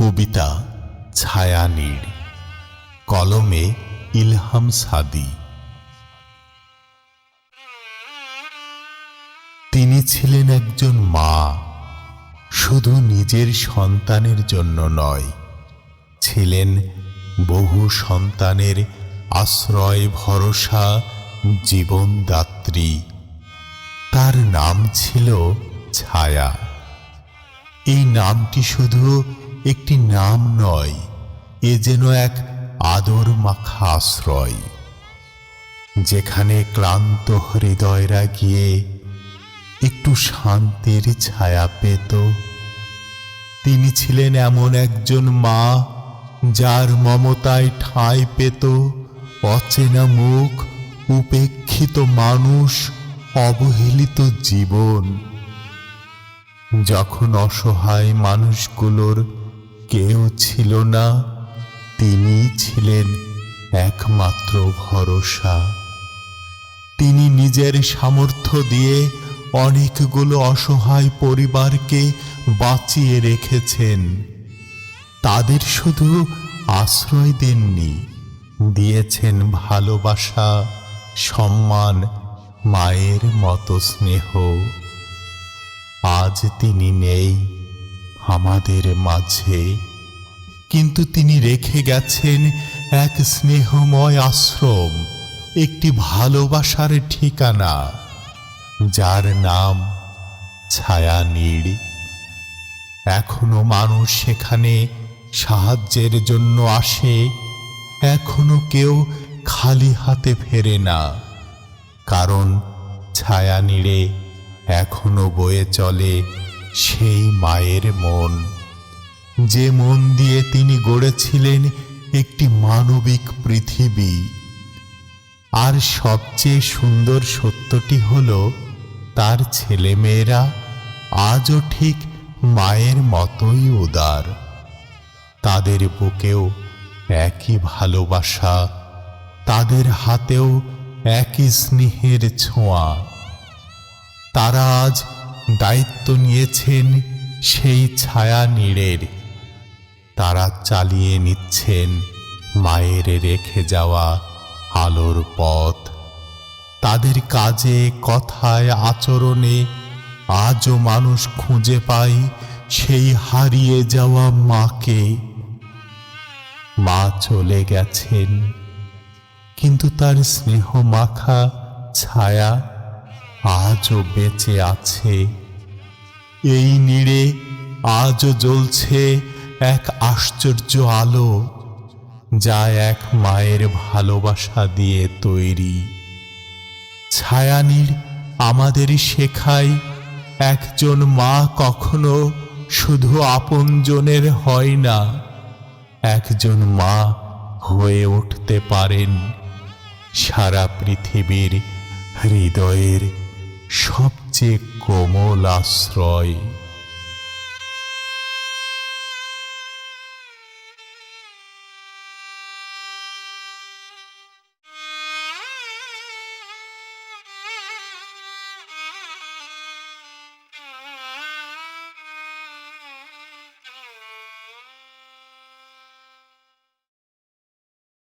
কবিতা ছায়ানীড় কলমে ইলহাম সাদি। তিনি ছিলেন একজন মা, শুধু নিজের সন্তানের জন্য নয়, ছিলেন বহু সন্তানের আশ্রয় ভরসা জীবনদাত্রী। তার নাম ছিল ছায়া। এই নামটি শুধু একটি নাম নয়, এ যেন এক আদর মাখা আশ্রয় যেখানে ক্লান্ত হৃদয়রা গিয়ে একটু শান্তির ছায়া পেত। তিনি ছিলেন এমন একজন মা, যার মমতায় ঠাঁই পেত, অচেনা মুখ, উপেক্ষিত মানুষ, অবহেলিত জীবন। যখন অসহায় মানুষগুলোর কেউ ছিল না, তিনি ছিলেন একমাত্র ভরসা। তিনি নিজের সামর্থ্য দিয়ে অনেকগুলো অসহায় পরিবারকে বাঁচিয়ে রেখেছেন। তাদের শুধু আশ্রয় দেননি, দিয়েছেন ভালোবাসা, সম্মান, মায়ের মতো স্নেহ। আজ তিনি নেই। আমাদের মাঝে। কিন্তু তিনি রেখে গেছেন এক স্নেহময় আশ্রম, একটি ভালোবাসার ঠিকানা, যার নাম ছায়ানীড়। এখনও মানুষ সেখানে সাহায্যের জন্য আসে, এখনও কেউ খালি হাতে ফেরে না। কারণ ছায়া ছায়ানীড়ে এখনও বয়ে চলে সেই মায়ের মন। যে মন দিয়ে তিনি গড়েছিলেন একটি মানবিক পৃথিবী। আর সবচেয়ে সুন্দর সত্যটি হল, তার ছেলেমেয়েরা আজও ঠিক মায়ের মতোই উদার। তাদের বুকেও একই ভালোবাসা, তাদের হাতেও একই স্নেহের ছোঁয়া। তারা আজ দায়িত্ব নিয়েছেন সেই ছায়া নীড়ের। তারা চালিয়ে নিচ্ছেন মায়ের রেখে যাওয়া আলোর পথ। তাদের কাজে, কথায়, আচরণে আজও মানুষ খুঁজে পায় সেই হারিয়ে যাওয়া মাকে। মা চলে গেছেন, কিন্তু তার স্নেহ মাখা ছায়া আজও বেঁচে আছে। এই নীড়ে আজও জ্বলছে এক আশ্চর্য আলো, যা এক মায়ের ভালোবাসা দিয়ে তৈরি। ছায়ানীর আমাদের শেখায় একজন মা কখনো শুধু আপনজনের হয় না, একজন মা হয়ে উঠতে পারেন সারা পৃথিবীর হৃদয়ের সবচেয়ে কোমল আশ্রয়